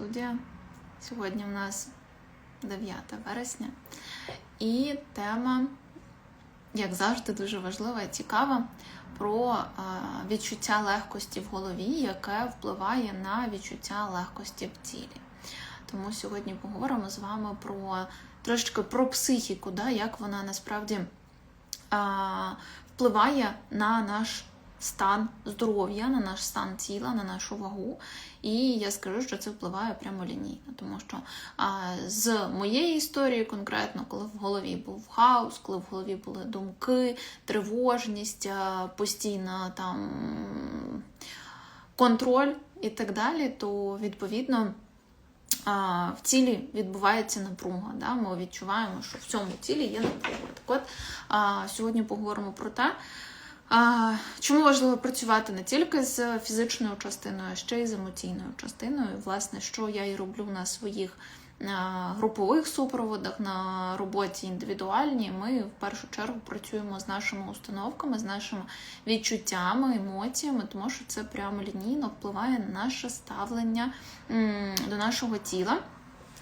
студія. Сьогодні у нас 9 вересня. І тема, як завжди, дуже важлива і цікава про е, відчуття легкості в голові, яке впливає на відчуття легкості в тілі. Тому сьогодні поговоримо з вами про трошечки про психіку, да, як вона насправді а, впливає на наш стан здоров'я, на наш стан тіла, на нашу вагу. І я скажу, що це впливає прямо лінійно, тому що а, з моєї історії, конкретно, коли в голові був хаос, коли в голові були думки, тривожність, постійна там контроль і так далі, то відповідно. В тілі відбувається напруга. Да? Ми відчуваємо, що в цьому тілі є напруга. Так от сьогодні поговоримо про те, чому важливо працювати не тільки з фізичною частиною, а ще й з емоційною частиною. Власне, що я і роблю на своїх групових супроводах, на роботі індивідуальній, ми в першу чергу працюємо з нашими установками, з нашими відчуттями, емоціями, тому що це прямо лінійно впливає на наше ставлення до нашого тіла.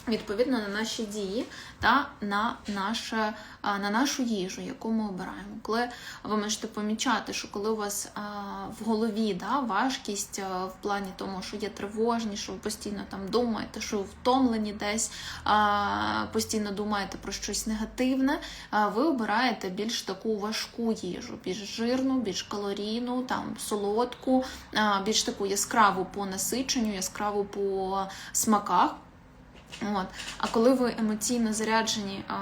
Відповідно на наші дії та на наше, на нашу їжу, яку ми обираємо. Коли ви можете помічати, що коли у вас в голові да, важкість в плані тому, що є тривожність, що ви постійно там думаєте, що ви втомлені десь, постійно думаєте про щось негативне, ви обираєте більш таку важку їжу, більш жирну, більш калорійну, там солодку, більш таку яскраву по насиченню, яскраву по смаках. От. А коли ви емоційно заряджені а,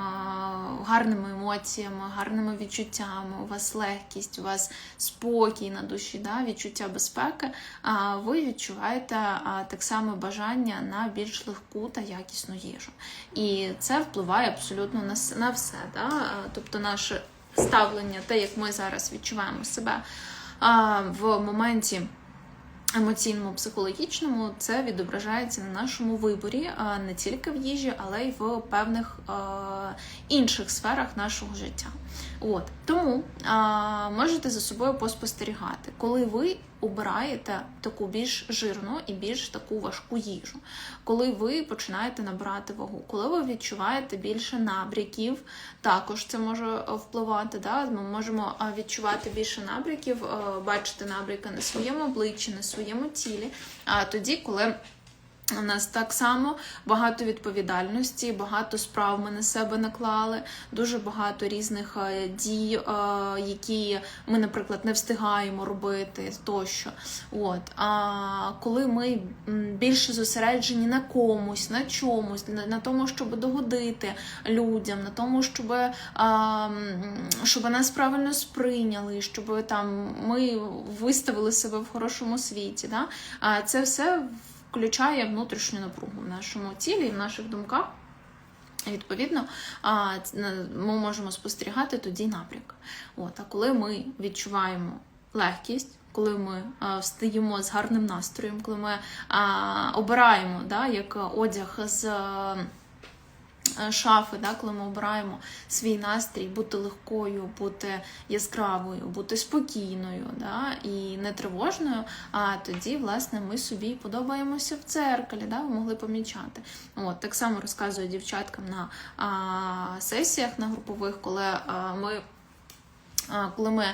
гарними емоціями, гарними відчуттями, у вас легкість, у вас спокій на душі, да, відчуття безпеки, а, ви відчуваєте а, так само бажання на більш легку та якісну їжу. І це впливає абсолютно на, на все. Да? Тобто наше ставлення, те, як ми зараз відчуваємо себе а, в моменті емоційному, психологічному, це відображається на нашому виборі не тільки в їжі, але й в певних інших сферах нашого життя. От тому а, можете за собою поспостерігати, коли ви обираєте таку більш жирну і більш таку важку їжу, коли ви починаєте набирати вагу, коли ви відчуваєте більше набряків, також це може е, впливати. Да? Ми можемо відчувати більше набряків, е, бачити набряки на своєму обличчі, на своєму тілі. А тоді, коли у нас так само багато відповідальності, багато справ ми на себе наклали, дуже багато різних е, дій, е, які ми, наприклад, не встигаємо робити тощо. От. А коли ми більше зосереджені на комусь, на чомусь, на, тому, щоб догодити людям, на тому, щоб, м, щоб нас правильно сприйняли, щоб там ми виставили себе в хорошому світі. Да? А це все включає внутрішню напругу в нашому тілі і в наших думках. Відповідно, ми можемо спостерігати тоді напрямок. От, а коли ми відчуваємо легкість, коли ми встаємо з гарним настроєм, коли ми обираємо да, як одяг з шафи, да, коли ми обираємо свій настрій, бути легкою, бути яскравою, бути спокійною да, і не тривожною, а тоді, власне, ми собі подобаємося в дзеркалі, да, ви могли помічати. От, так само розказую дівчаткам на а, сесіях на групових, коли а, ми. а, Коли ми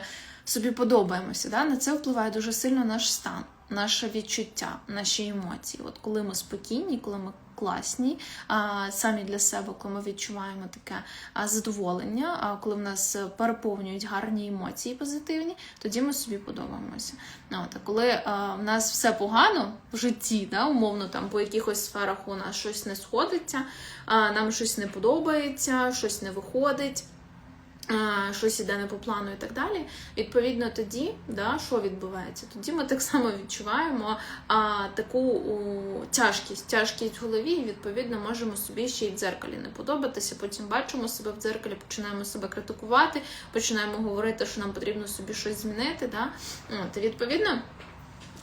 собі подобаємося, да? на це впливає дуже сильно наш стан, наше відчуття, наші емоції. От коли ми спокійні, коли ми класні, а, самі для себе, коли ми відчуваємо таке задоволення, а коли в нас переповнюють гарні емоції позитивні, тоді ми собі подобаємося. Ну, От, а коли а, в нас все погано в житті, да, умовно там по якихось сферах у нас щось не сходиться, а, нам щось не подобається, щось не виходить щось іде не по плану і так далі. Відповідно, тоді, да, що відбувається? Тоді ми так само відчуваємо а, таку у, тяжкість, тяжкість в голові, і відповідно можемо собі ще й в дзеркалі не подобатися. Потім бачимо себе в дзеркалі, починаємо себе критикувати, починаємо говорити, що нам потрібно собі щось змінити. Да? От, відповідно.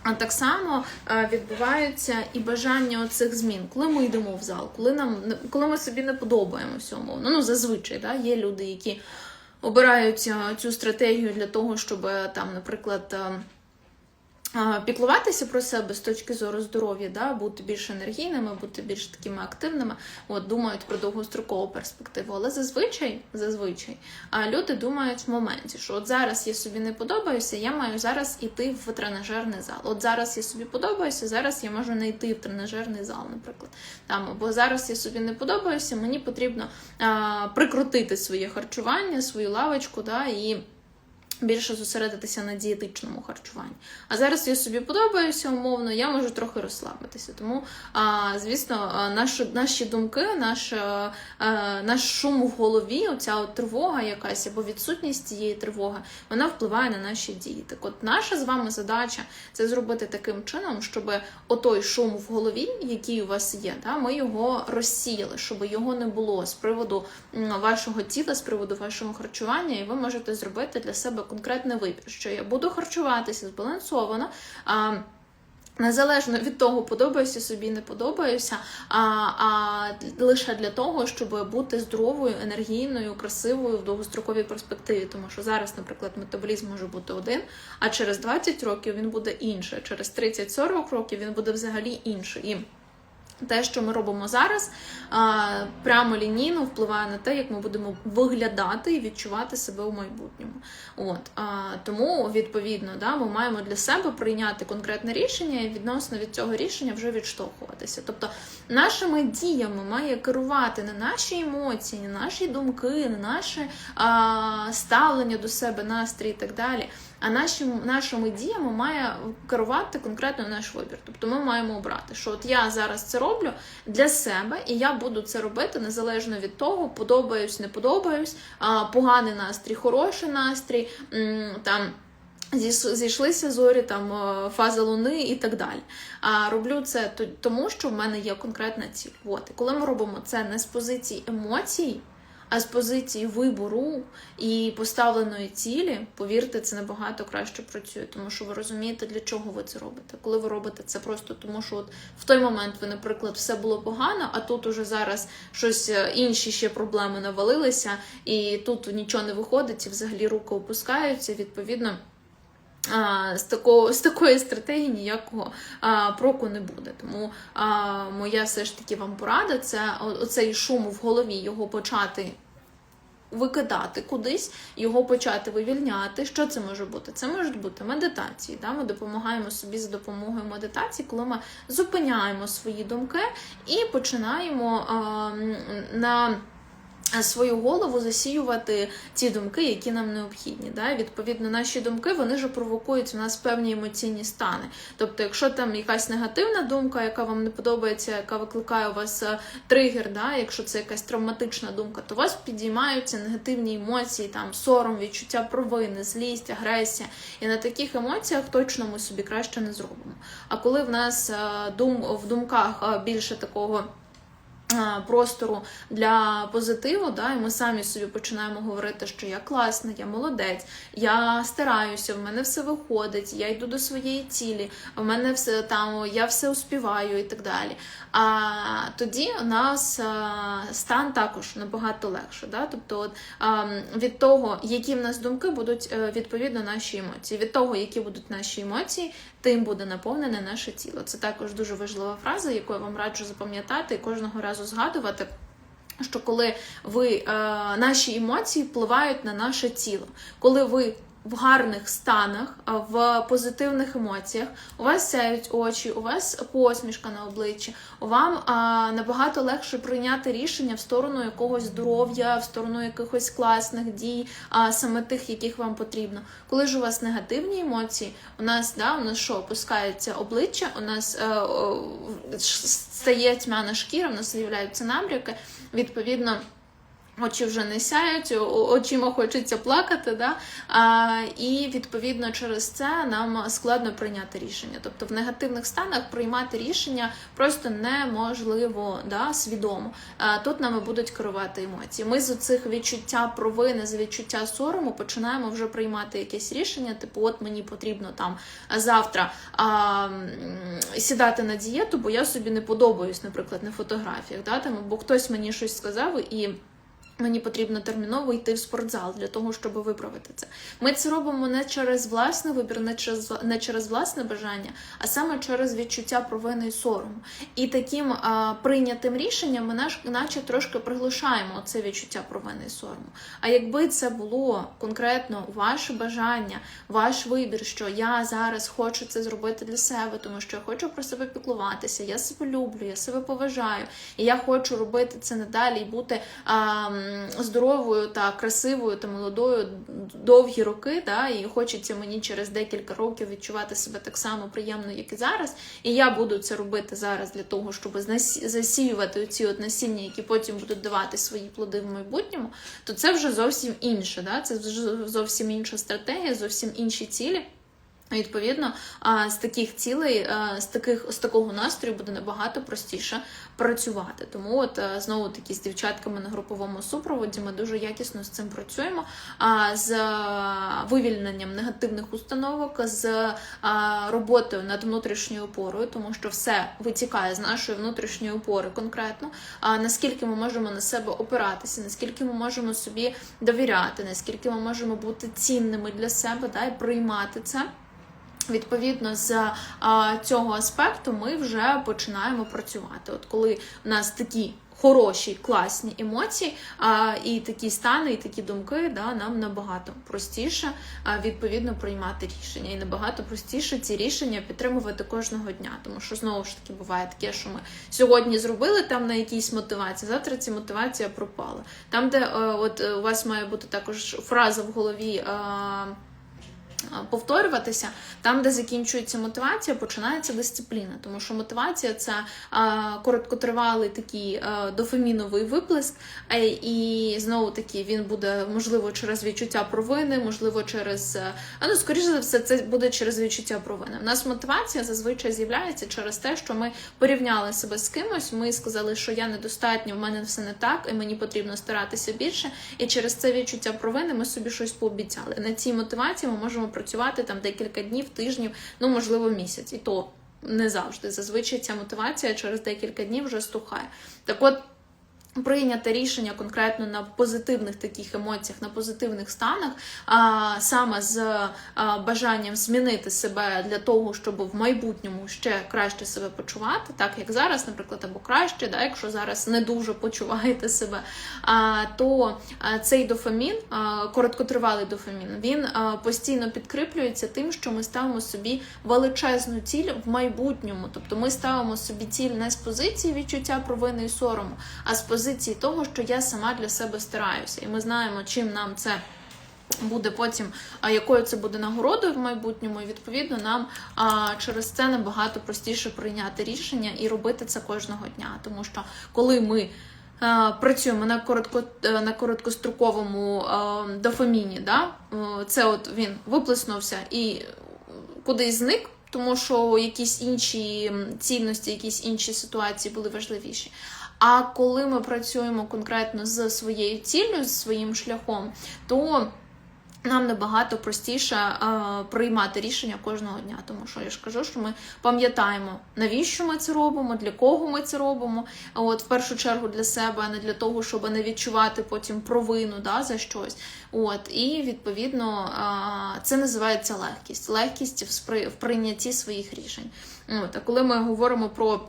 А так само е, відбуваються і бажання оцих змін, коли ми йдемо в зал, коли нам коли ми собі не подобаємося умовно. Ну зазвичай да, є люди, які обирають е, цю стратегію для того, щоб е, там, наприклад. Піклуватися про себе з точки зору здоров'я, да, бути більш енергійними, бути більш такими активними, от думають про довгострокову перспективу. Але зазвичай, зазвичай, люди думають в моменті, що от зараз я собі не подобаюся, я маю зараз іти в тренажерний зал. От зараз я собі подобаюся, зараз я можу не йти в тренажерний зал, наприклад. Там або зараз я собі не подобаюся, мені потрібно а, прикрутити своє харчування, свою лавочку, да, і більше зосередитися на дієтичному харчуванні. А зараз я собі подобаюся умовно, я можу трохи розслабитися. Тому, а, звісно, наші, наші думки, наш, а, наш шум в голові, оця от тривога якась або відсутність цієї тривоги, вона впливає на наші дії. Так от наша з вами задача це зробити таким чином, щоб отой шум в голові, який у вас є, да, ми його розсіяли, щоб його не було з приводу вашого тіла, з приводу вашого харчування, і ви можете зробити для себе конкретний вибір, що я буду харчуватися збалансовано. А, Незалежно від того, подобаюся собі, не подобаюся, а, а лише для того, щоб бути здоровою, енергійною, красивою в довгостроковій перспективі. Тому що зараз, наприклад, метаболізм може бути один, а через 20 років він буде інший, через 30-40 років він буде взагалі інший. Те, що ми робимо зараз, прямо лінійно впливає на те, як ми будемо виглядати і відчувати себе у майбутньому. От тому, відповідно, да, ми маємо для себе прийняти конкретне рішення і відносно від цього рішення вже відштовхуватися. Тобто, нашими діями має керувати не наші емоції, не наші думки, не наше ставлення до себе, настрій і так далі. А наші, нашими діями має керувати конкретно наш вибір. Тобто ми маємо обрати, що от я зараз це роблю для себе, і я буду це робити незалежно від того, подобаюсь, не подобаюсь, поганий настрій, хороший настрій. там Зійшлися зорі, там е, фаза луни і так далі. А роблю це тому, що в мене є конкретна ціль. От. І коли ми робимо це не з позиції емоцій, а з позиції вибору і поставленої цілі, повірте, це набагато краще працює, тому що ви розумієте, для чого ви це робите. Коли ви робите це просто тому, що от в той момент ви, наприклад, все було погано, а тут уже зараз щось е, інші ще проблеми навалилися, і тут нічого не виходить, і взагалі руки опускаються. Відповідно. А, з, такого, з такої стратегії ніякого а, проку не буде. Тому а, моя все ж таки вам порада це оцей шум в голові, його почати викидати кудись, його почати вивільняти. Що це може бути? Це можуть бути медитації. Да? Ми допомагаємо собі за допомогою медитації, коли ми зупиняємо свої думки і починаємо а, на свою голову засіювати ті думки, які нам необхідні. Да? Відповідно, наші думки вони ж провокують у нас певні емоційні стани. Тобто, якщо там якась негативна думка, яка вам не подобається, яка викликає у вас е, тригер, да? якщо це якась травматична думка, то у вас підіймаються негативні емоції, там сором, відчуття провини, злість, агресія. І на таких емоціях точно ми собі краще не зробимо. А коли в нас е, дум в думках е, більше такого. А, Простору для позитиву, да, і ми самі собі починаємо говорити, що я класна, я молодець, я стараюся, в мене все виходить, я йду до своєї цілі, в мене все там, я все успіваю і так далі. А тоді у нас а, стан також набагато легше. Да? Тобто, от, а, від того, які в нас думки будуть е, відповідно наші емоції, від того, які будуть наші емоції, тим буде наповнене наше тіло. Це також дуже важлива фраза, яку я вам раджу запам'ятати і кожного разу згадувати. Що коли ви е, наші емоції впливають на наше тіло, коли ви в гарних станах, в позитивних емоціях, у вас сяють очі, у вас посмішка на обличчі, вам а, набагато легше прийняти рішення в сторону якогось здоров'я, в сторону якихось класних дій, а саме тих, яких вам потрібно. Коли ж у вас негативні емоції, у нас да, у нас що опускається обличчя, у нас е, о, ш- стає тьмяна шкіра, у нас з'являються набряки, відповідно. Очі вже не сяють, очима хочеться плакати, да? а, і відповідно через це нам складно прийняти рішення. Тобто в негативних станах приймати рішення просто неможливо да, свідомо. А, тут нами будуть керувати емоції. Ми з цих відчуття провини, з відчуття сорому починаємо вже приймати якесь рішення, типу, от мені потрібно там завтра а, сідати на дієту, бо я собі не подобаюсь, наприклад, на фотографіях. Да? Там, бо хтось мені щось сказав і. Мені потрібно терміново йти в спортзал для того, щоб виправити це. Ми це робимо не через власний вибір, не через не через власне бажання, а саме через відчуття провини і сорому. І таким а, прийнятим рішенням ми наш, наче трошки приглушаємо це відчуття провини і сорому. А якби це було конкретно ваше бажання, ваш вибір, що я зараз хочу це зробити для себе, тому що я хочу про себе піклуватися, я себе люблю, я себе поважаю, і я хочу робити це надалі і бути. А, здоровою та красивою та молодою довгі роки, да, і хочеться мені через декілька років відчувати себе так само приємно, як і зараз. І я буду це робити зараз для того, щоб засіювати ці от насіння, які потім будуть давати свої плоди в майбутньому, то це вже зовсім інше. Да? Це вже зовсім інша стратегія, зовсім інші цілі. Відповідно, з таких цілей, з таких з такого настрою буде набагато простіше працювати. Тому, от знову таки з дівчатками на груповому супроводі ми дуже якісно з цим працюємо. А з вивільненням негативних установок, з роботою над внутрішньою опорою, тому що все витікає з нашої внутрішньої опори конкретно. А наскільки ми можемо на себе опиратися, наскільки ми можемо собі довіряти, наскільки ми можемо бути цінними для себе, да, і приймати це. Відповідно, з а, цього аспекту ми вже починаємо працювати. От коли у нас такі хороші, класні емоції, а, і такі стани, і такі думки, да, нам набагато простіше а, відповідно приймати рішення. І набагато простіше ці рішення підтримувати кожного дня. Тому що знову ж таки буває таке, що ми сьогодні зробили там на якійсь мотивації, завтра ця мотивація пропала. Там, де е, от е, у вас має бути також фраза в голові. е, Повторюватися там, де закінчується мотивація, починається дисципліна, тому що мотивація це короткотривалий такий дофаміновий виплеск, і знову таки він буде можливо через відчуття провини, можливо, через ну скоріше за все, це буде через відчуття провини. У нас мотивація зазвичай з'являється через те, що ми порівняли себе з кимось. Ми сказали, що я недостатньо, в мене все не так, і мені потрібно старатися більше. І через це відчуття провини ми собі щось пообіцяли. На цій мотивації ми можемо працювати там декілька днів, тижнів, ну можливо, місяць, і то не завжди. Зазвичай ця мотивація через декілька днів вже стухає. Так от. Прийняти рішення конкретно на позитивних таких емоціях, на позитивних станах, а саме з бажанням змінити себе для того, щоб в майбутньому ще краще себе почувати, так як зараз, наприклад, або краще, да, якщо зараз не дуже почуваєте себе, а, то цей дофамін, короткотривалий дофамін, він постійно підкріплюється тим, що ми ставимо собі величезну ціль в майбутньому. Тобто ми ставимо собі ціль не з позиції відчуття провини і сорому, а з позиції того, що я сама для себе стараюся, і ми знаємо, чим нам це. Буде потім, а якою це буде нагородою в майбутньому, і відповідно нам а, через це набагато простіше прийняти рішення і робити це кожного дня. Тому що коли ми а, працюємо на коротко е, на короткостроковому а, дофаміні, да, е, це от він виплеснувся і кудись зник. Тому що якісь інші цінності, якісь інші ситуації були важливіші. А коли ми працюємо конкретно з своєю ціллю, з своїм шляхом, то нам набагато простіше е, приймати рішення кожного дня, тому що я ж кажу, що ми пам'ятаємо, навіщо ми це робимо, для кого ми це робимо. От в першу чергу для себе, а не для того, щоб не відчувати потім провину да, за щось. От і відповідно е, це називається легкість, легкість в, спри... в прийнятті своїх рішень. От, а коли ми говоримо про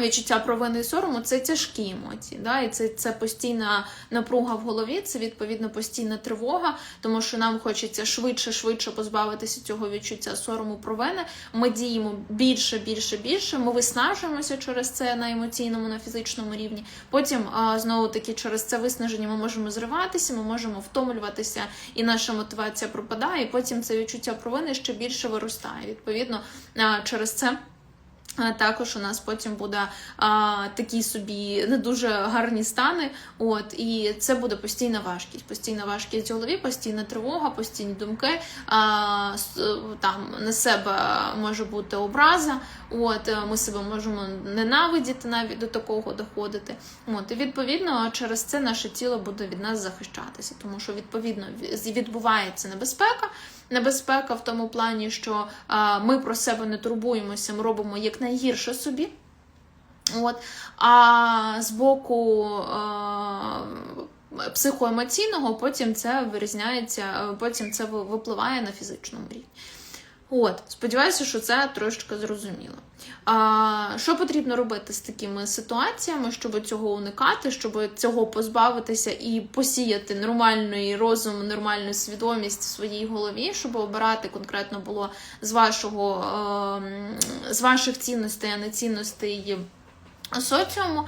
Відчуття провини і сорому це тяжкі емоції, да? і це це постійна напруга в голові, це відповідно постійна тривога, тому що нам хочеться швидше, швидше позбавитися цього відчуття сорому провини. Ми діємо більше, більше, більше. Ми виснажуємося через це на емоційному, на фізичному рівні. Потім знову таки через це виснаження ми можемо зриватися, ми можемо втомлюватися, і наша мотивація пропадає. І потім це відчуття провини ще більше виростає. Відповідно, через це. Також у нас потім буде а, такі собі не дуже гарні стани. От і це буде постійна важкість. Постійна важкість в голові, постійна тривога, постійні думки. А, Там на себе може бути образа. От ми себе можемо ненавидіти, навіть до такого доходити. От і відповідно через це наше тіло буде від нас захищатися, тому що відповідно відбувається небезпека. Небезпека в тому плані, що а, ми про себе не турбуємося, ми робимо як найгірше собі. От. А з боку а, психоемоційного, потім це вирізняється, потім це випливає на фізичному рівні. От, сподіваюся, що це трошечки зрозуміло. А, що потрібно робити з такими ситуаціями, щоб цього уникати, щоб цього позбавитися і посіяти нормальний розум, нормальну свідомість в своїй голові, щоб обирати конкретно було з вашого ем, з ваших цінностей, а не цінностей соціуму.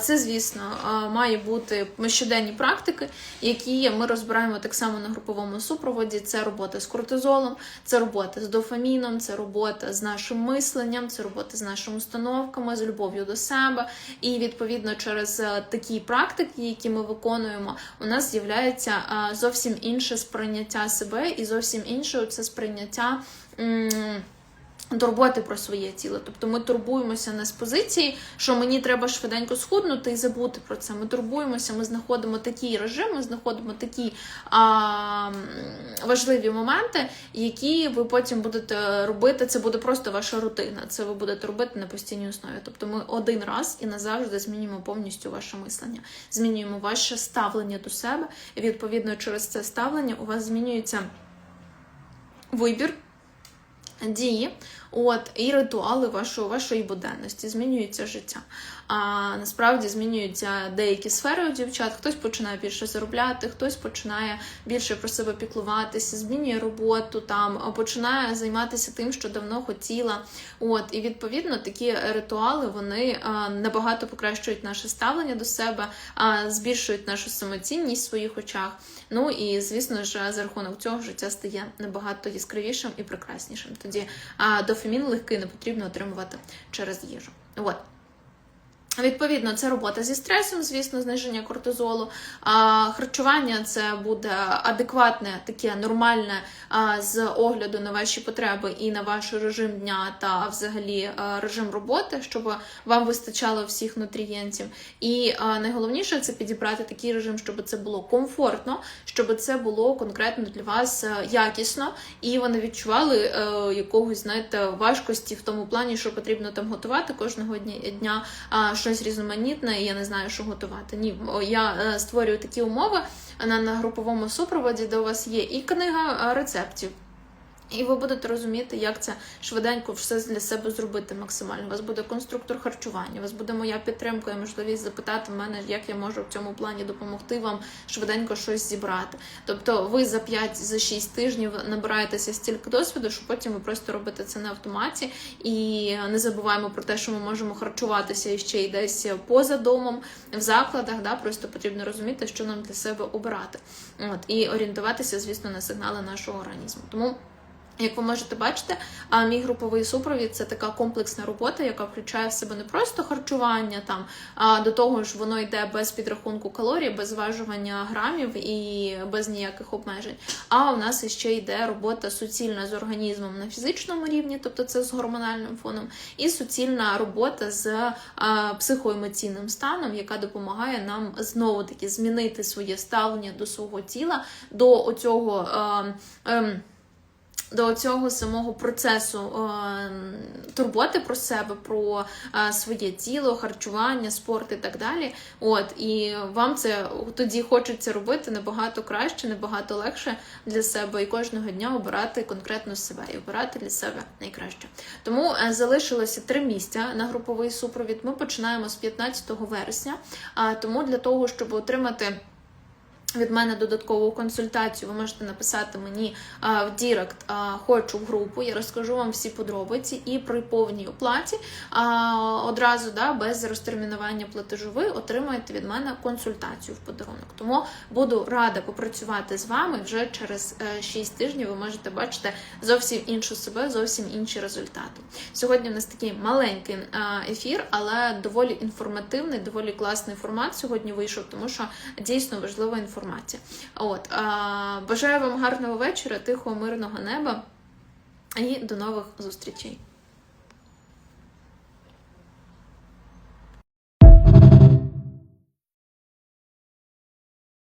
Це, звісно, має бути щоденні практики, які ми розбираємо так само на груповому супроводі. Це робота з кортизолом, це робота з дофаміном, це робота з нашим мисленням, це робота з нашими установками, з любов'ю до себе. І відповідно через е, такі практики, які ми виконуємо, у нас з'являється зовсім інше сприйняття себе і зовсім інше це сприйняття. Турботи про своє тіло. Тобто ми турбуємося не з позиції, що мені треба швиденько схуднути і забути про це. Ми турбуємося, ми знаходимо такий режим, ми знаходимо такі а, важливі моменти, які ви потім будете робити. Це буде просто ваша рутина. Це ви будете робити на постійній основі. Тобто ми один раз і назавжди змінюємо повністю ваше мислення, змінюємо ваше ставлення до себе, і відповідно через це ставлення у вас змінюється вибір дії, от і ритуали вашої, вашої буденності, змінюється життя. А насправді змінюються деякі сфери у дівчат. Хтось починає більше заробляти, хтось починає більше про себе піклуватися, змінює роботу там, починає займатися тим, що давно хотіла. От і відповідно такі ритуали вони набагато покращують наше ставлення до себе, збільшують нашу самоцінність в своїх очах. Ну і звісно ж, за рахунок цього життя стає набагато яскравішим і прекраснішим. Тоді а, дофамін легкий не потрібно отримувати через їжу. От. Відповідно, це робота зі стресом, звісно, зниження кортизолу. А, харчування це буде адекватне, таке нормальне з огляду на ваші потреби і на ваш режим дня та взагалі режим роботи, щоб вам вистачало всіх нутрієнтів. І найголовніше це підібрати такий режим, щоб це було комфортно, щоб це було конкретно для вас е, якісно, і ви не відчували е, якогось, знаєте, важкості в тому плані, що потрібно там готувати кожного дня, а, щось різноманітне, і я не знаю, що готувати. Ні, я е, створюю такі умови на, груповому супроводі, де у вас є і книга рецептів. І ви будете розуміти, як це швиденько все для себе зробити максимально. У вас буде конструктор харчування, у вас буде моя підтримка і можливість запитати мене, як я можу в цьому плані допомогти вам швиденько щось зібрати. Тобто ви за 5-6 тижнів набираєтеся стільки досвіду, що потім ви просто робите це на автоматі. І не забуваємо про те, що ми можемо харчуватися ще й десь поза домом, в закладах. Да? Просто потрібно розуміти, що нам для себе обирати. От, і орієнтуватися, звісно, на сигнали нашого організму. Тому. Як ви можете бачити, мій груповий супровід це така комплексна робота, яка включає в себе не просто харчування там, а до того ж воно йде без підрахунку калорій, без зважування грамів і без ніяких обмежень. А у нас іще йде робота суцільна з організмом на фізичному рівні, тобто це з гормональним фоном, і суцільна робота з психоемоційним станом, яка допомагає нам знову таки змінити своє ставлення до свого тіла, до оцього. А, ем, до цього самого процесу е, турботи про себе, про е, своє тіло, харчування, спорт і так далі. От і вам це тоді хочеться робити набагато краще, набагато легше для себе і кожного дня обирати конкретно себе і обирати для себе найкраще. Тому е, залишилося три місця на груповий супровід. Ми починаємо з 15 вересня. А тому для того, щоб отримати. Від мене додаткову консультацію ви можете написати мені а, в Дірект хочу в групу. Я розкажу вам всі подробиці і при повній оплаті а, одразу да, без розтермінування платежу ви отримаєте від мене консультацію в подарунок. Тому буду рада попрацювати з вами вже через е, 6 тижнів. Ви можете бачити зовсім іншу себе, зовсім інші результати. Сьогодні в нас такий маленький а, ефір, але доволі інформативний, доволі класний формат сьогодні вийшов, тому що дійсно важлива інформація інформація. От, а, Бажаю вам гарного вечора, тихого, мирного неба і до нових зустрічей.